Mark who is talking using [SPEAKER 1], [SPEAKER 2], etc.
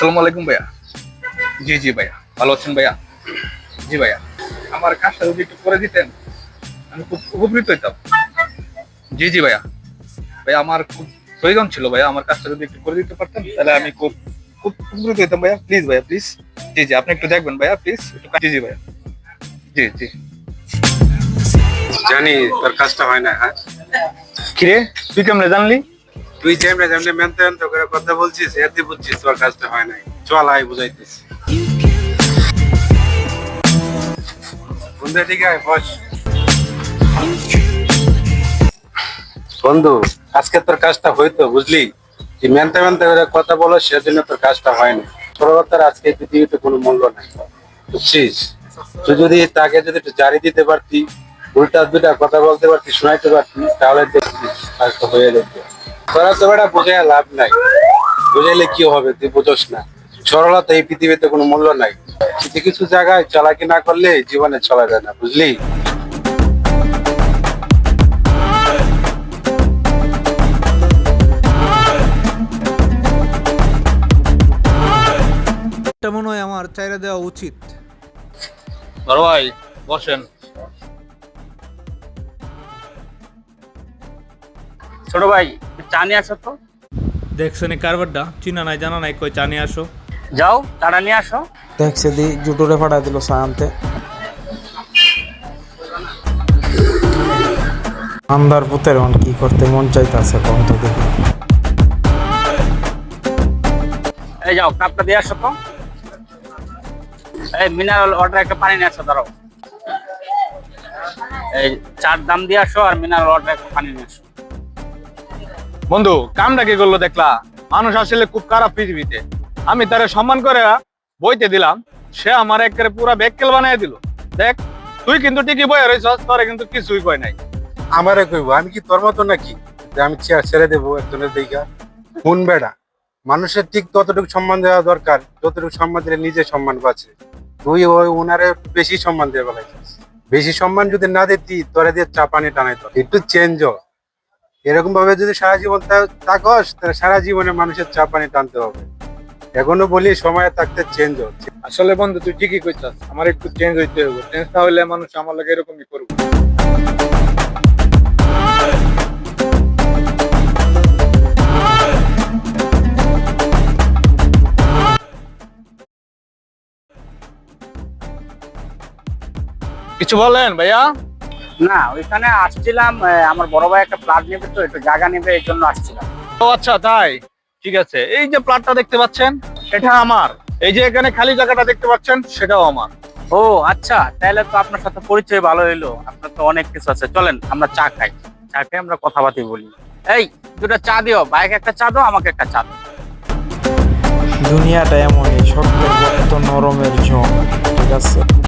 [SPEAKER 1] আসসালামু আলাইকুম ভাইয়া। জি জি ভাইয়া। ভালো আছেন ভাইয়া? জি ভাইয়া। আমার কাজটা যদি একটু করে দিতেন আমি খুব উপকৃত হইতাম। জি জি ভাইয়া। ভাইয়া আমার খুব প্রয়োজন ছিল ভাইয়া। আমার কাজটা যদি একটু করে দিতে পারতেন তাহলে আমি খুব খুব উপকৃত হইতাম ভাইয়া। প্লিজ ভাইয়া প্লিজ। জি জি আপনি একটু দেখবেন ভাইয়া প্লিজ। একটু জি জি ভাইয়া। জি জি।
[SPEAKER 2] জানি তোর কাজটা হয় না হ্যাঁ?
[SPEAKER 1] কিরে তুই কেমনে জানলি?
[SPEAKER 2] তুই যেমনি যেমনি মেনতে মেনতে করে কথা বলছিস এতে বুঝছিস তোর কাজটা হয় নাই। চল, আয়, বুঝাইতেছি। বন্ধু ঠিক আছে বস। বন্ধু, আজকে তোর কাজটা হইতো, বুঝলি? তুই মেনতে মেনতে করে কথা বলো, সেজন্য তোর কাজটা হয় না ছোটবাচ্চার আজকে পৃথিবীতে কোনো মূল্য নাই। বুঝছিস? তুই যদি তাকে যদি একটু জারি দিতে পারতি, উল্টা দুটা কথা বলতে পারতি, শোনাইতে পারতি, তাহলে দেখবি কাজটা হয়ে যেত। তোরা তো বেটা বোঝায় লাভ নাই। বুঝাইলে কি হবে তুই বুঝোস না। সরলতা এই পৃথিবীতে কোনো মূল্য নাই। কিছু কিছু জায়গায় চালাকি না করলে জীবনে চলা যায় না বুঝলি?
[SPEAKER 3] এটা মনে হয় আমার চাইরা দেওয়া উচিত।
[SPEAKER 1] বড় ভাই বসেন।
[SPEAKER 4] ছোট ভাই চা নিয়ে আসো তো।
[SPEAKER 3] দেখছেন এই কারবারটা? চিনা নাই জানা নাই কই চা নিয়ে আসো।
[SPEAKER 4] যাও চাটা নিয়ে আসো।
[SPEAKER 5] দেখছে দি জুটুরে ফাটা দিল সায়ান্তে আন্দার পুতের মন কি করতে মন চাইতাছে কম তো দেখি।
[SPEAKER 4] এই যাও কাপটা দিয়ে আসো তো। এই মিনারেল ওয়াটার একটা পানি নিয়ে আসো ধরো এই চার দাম দিয়ে আসো আর মিনারেল ওয়াটার একটা পানি নিয়ে আসো।
[SPEAKER 1] বন্ধু, কামটা কি করল দেখলা? মানুষ আসলে খুব খারাপ পৃথিবীতে। আমি তারে সম্মান করে বইতে দিলাম, সে আমার একেবারে পুরা ব্যাককেল বানিয়ে দিল। দেখ, তুই কিন্তু ঠিকই বয়ে রয়েছস, তোরে কিন্তু কিছুই কয় নাই।
[SPEAKER 2] আমারে কইব, আমি কি তোর মতো নাকি? যে আমি ছে- ছেড়ে দেবো একজনের দিকা? কোন বেড়া, মানুষের ঠিক ততটুকু সম্মান দেওয়া দরকার, যতটুকু সম্মান দিলে নিজে সম্মান পাচ্ছে তুই ওই ওনারে বেশি সম্মান বলাইছিস বেশি সম্মান যদি না দিতি, তোরে দিয়ে চা পানি টানাই তোর একটু চেঞ্জ হ। এরকম ভাবে যদি সারা জীবন থাকস, তাহলে সারা জীবনে মানুষের চা পানি টানতে হবে। এখনও বলি সময় থাকতে চেঞ্জ হচ্ছে
[SPEAKER 1] আসলে বন্ধু, তুই ঠিকই কইছস, আমার একটু চেঞ্জ হইতে হবে চেঞ্জ না হলে মানুষ আমার লাগে এরকমই করবে। কিছু বলেন ভাইয়া?
[SPEAKER 4] না ওইখানে আসছিলাম আমার বড় ভাই একটা প্লাট নেবে তো একটু জায়গা নেবে এই জন্য আসছিলাম।
[SPEAKER 1] ও আচ্ছা তাই? ঠিক আছে। এই যে প্লটটা দেখতে পাচ্ছেন এটা আমার। এই যে এখানে খালি জায়গাটা দেখতে পাচ্ছেন সেটাও আমার।
[SPEAKER 4] ও আচ্ছা তাহলে তো আপনার সাথে পরিচয় ভালো হইল। আপনার তো অনেক কিছু আছে। চলেন আমরা চা খাই। চা খেয়ে আমরা কথাবার্তা বলি। এই দুটো চা দিও। বাইক একটা চা দাও আমাকে একটা চা দাও।
[SPEAKER 5] দুনিয়াটা এমনই শক্তের গর্ত নরমের ঝোঁ ঠিক আছে?